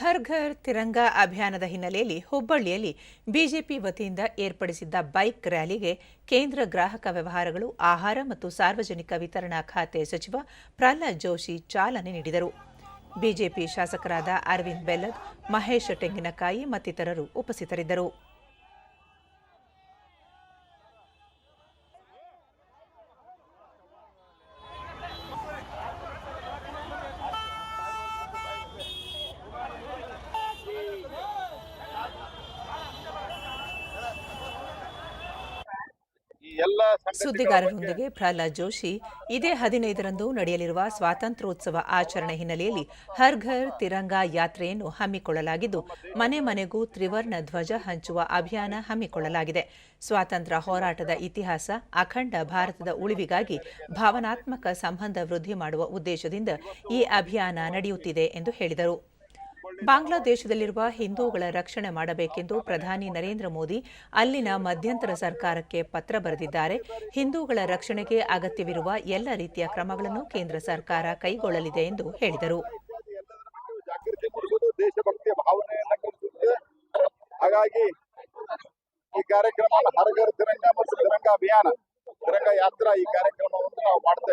ಹರ್ ಘರ್ ತಿರಂಗ ಅಭಿಯಾನದ ಹಿನ್ನೆಲೆಯಲ್ಲಿ ಹುಬ್ಬಳ್ಳಿಯಲ್ಲಿ ಬಿಜೆಪಿ ವತಿಯಿಂದ ಏರ್ಪಡಿಸಿದ್ದ ಬೈಕ್ ರ್ಯಾಲಿಗೆ ಕೇಂದ್ರ ಗ್ರಾಹಕ ವ್ಯವಹಾರಗಳು, ಆಹಾರ ಮತ್ತು ಸಾರ್ವಜನಿಕ ವಿತರಣಾ ಖಾತೆ ಸಚಿವ ಪ್ರಹ್ಲಾದ್ ಜೋಶಿ ಚಾಲನೆ ನೀಡಿದರು. ಬಿಜೆಪಿ ಶಾಸಕರಾದ ಅರವಿಂದ್ ಬೆಲ್ಲದ್, ಮಹೇಶ್ ತೆಂಗಿನಕಾಯಿ ಮತ್ತಿತರರು ಉಪಸ್ಥಿತರಿದ್ದರು. ಸುದ್ದಿಗಾರರೊಂದಿಗೆ ಪ್ರಹ್ಲಾದ್ ಜೋಶಿ. ಇದೇ ಹದಿನೈದರಂದು ನಡೆಯಲಿರುವ ಸ್ವಾತಂತ್ರ್ಯೋತ್ಸವ ಆಚರಣೆ ಹಿನ್ನೆಲೆಯಲ್ಲಿ ಹರ್ ಘರ್ ತಿರಂಗ ಯಾತ್ರೆಯನ್ನು ಹಮ್ಮಿಕೊಳ್ಳಲಾಗಿದ್ದು, ಮನೆ ಮನೆಗೂ ತ್ರಿವರ್ಣ ಧ್ವಜ ಹಂಚುವ ಅಭಿಯಾನ ಹಮ್ಮಿಕೊಳ್ಳಲಾಗಿದೆ. ಸ್ವಾತಂತ್ರ್ಯ ಹೋರಾಟದ ಇತಿಹಾಸ ಅಖಂಡ ಭಾರತದ ಉಳಿವಿಗಾಗಿ ಭಾವನಾತ್ಮಕ ಸಂಬಂಧ ವೃದ್ಧಿ ಮಾಡುವ ಉದ್ದೇಶದಿಂದ ಈ ಅಭಿಯಾನ ನಡೆಯುತ್ತಿದೆ ಎಂದು ಹೇಳಿದರು. ಬಾಂಗ್ಲಾದೇಶದಲ್ಲಿರುವ ಹಿಂದೂಗಳ ರಕ್ಷಣೆ ಮಾಡಬೇಕೆಂದು ಪ್ರಧಾನಿ ನರೇಂದ್ರ ಮೋದಿ ಅಲ್ಲಿನ ಮಧ್ಯಂತರ ಸರ್ಕಾರಕ್ಕೆ ಪತ್ರ ಬರೆದಿದ್ದಾರೆ. ಹಿಂದೂಗಳ ರಕ್ಷಣೆಗೆ ಅಗತ್ಯವಿರುವ ಎಲ್ಲ ರೀತಿಯ ಕ್ರಮಗಳನ್ನು ಕೇಂದ್ರ ಸರ್ಕಾರ ಕೈಗೊಳ್ಳಲಿದೆ ಎಂದು ಹೇಳಿದರು. ಹಾಗಾಗಿ ಈ ಕಾರ್ಯಕ್ರಮ ಹರಗರ್ ತಿರಂಗ ಮತ್ತು ತಿರಂಗ ಈ ಕಾರ್ಯಕ್ರಮವನ್ನು ನಾವು ಮಾಡ್ತಾ